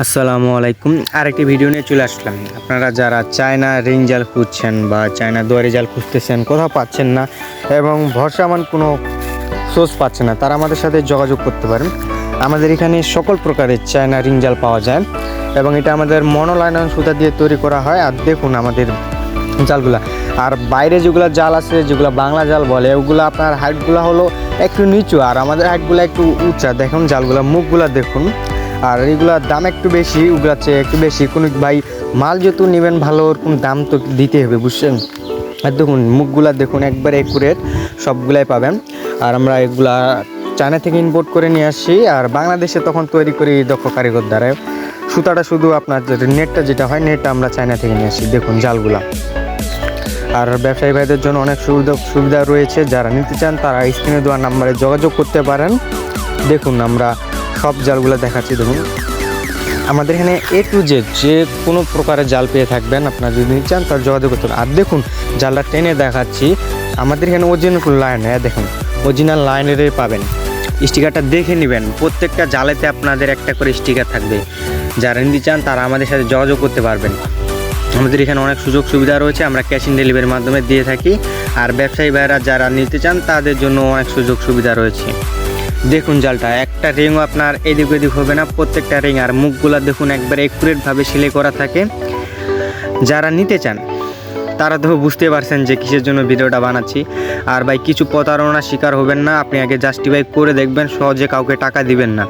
আসসালামু আলাইকুম। আরেকটি ভিডিও নিয়ে চলে আসলাম। আপনারা যারা চায়না রিং জাল খুঁজছেন বা চায়না দুয়ারি জাল খুঁজতেছেন, কোথাও পাচ্ছেন না এবং ভরসামান কোনো সোর্স পাচ্ছেন না, তারা আমাদের সাথে যোগাযোগ করতে পারেন। আমাদের এখানে সকল প্রকারের চায়না রিং জাল পাওয়া যায় এবং এটা আমাদের মনোলাইনন সুতা দিয়ে তৈরি করা হয়। আর দেখুন আমাদের জালগুলা। আর বাইরে যেগুলো জাল আছে, যেগুলো বাংলা জাল বলে, ওগুলো আপনার হাইটগুলো হলো একটু নিচু। আর আমাদের হাইটগুলো একটু উঁচা। দেখুন জালগুলা, মুখগুলা দেখুন। আর এগুলার দাম একটু বেশি ওগুলার চেয়ে একটু বেশি। কোনো ভাই, মাল যেহেতু নেবেন ভালো ওরকম দাম তো দিতে হবে, বুঝছেন? আর দেখুন, মুখগুলা দেখুন, একবার একুরেট, সবগুলাই পাবেন। আর আমরা এগুলা চায়না থেকে ইম্পোর্ট করে নিয়ে আসি আর বাংলাদেশে তখন তৈরি করি দক্ষ কারিগর দ্বারা। সুতাটা শুধু আপনার নেটটা যেটা হয়, নেটটা আমরা চায়না থেকে নিয়ে আসি, দেখুন জালগুলা। আর ব্যবসায়ী ভাইদের জন্য অনেক সুবিধা সুবিধা রয়েছে, যারা নিতে চান, তারা স্ক্রিনে দেওয়া নাম্বারে যোগাযোগ করতে পারেন। দেখুন, আমরা সব জালগুলো দেখাচ্ছি দেখুন আমাদের এখানে এ টু জেড যে কোনো প্রকারের জাল পেয়ে থাকবেন, আপনারা যদি চান তার যোগাযোগ করতে আর দেখুন, জালটা টেনে দেখাচ্ছি। আমাদের এখানে অরিজিনাল লাইন হ্যাঁ দেখুন অরিজিনাল লাইনেরই পাবেন। স্টিকারটা দেখে নেবেন। প্রত্যেকটা জালেতে আপনাদের একটা করে স্টিকার থাকবে। যারা নিতে চান, তারা আমাদের সাথে যোগাযোগ করতে পারবেন। আমাদের এখানে অনেক সুযোগ সুবিধা রয়েছে, আমরা ক্যাশ ইন ডেলিভারির মাধ্যমে দিয়ে থাকি। আর ব্যবসায়ী ভাইরা যারা নিতে চান, তাদের জন্য অনেক সুযোগ সুবিধা রয়েছে। দেখুন জালটা, একটা রিংও আপনার এদিক ওদিক হবে না, প্রত্যেকটা রিং। আর মুখগুলো দেখুন একবার একুরেটভাবে সেলাই করা থাকে। যারা নিতে চান, তারা তো বুঝতে পারছেন যে কিসের জন্য ভিডিওটা বানাচ্ছি। আর ভাই, কিছু প্রতারণার শিকার হবেন না, আপনি আগে জাস্টিফাই করে দেখবেন, সহজে কাউকে টাকা দিবেন না।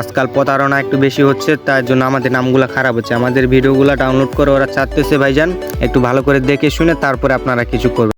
আজকাল প্রতারণা একটু বেশি হচ্ছে, তার জন্য আমাদের নামগুলো খারাপ হচ্ছে। আমাদের ভিডিওগুলো ডাউনলোড করে ওরা চাচ্ছে ভাইজান, একটু ভালো করে দেখে শুনে তারপরে আপনারা কিছু করবেন।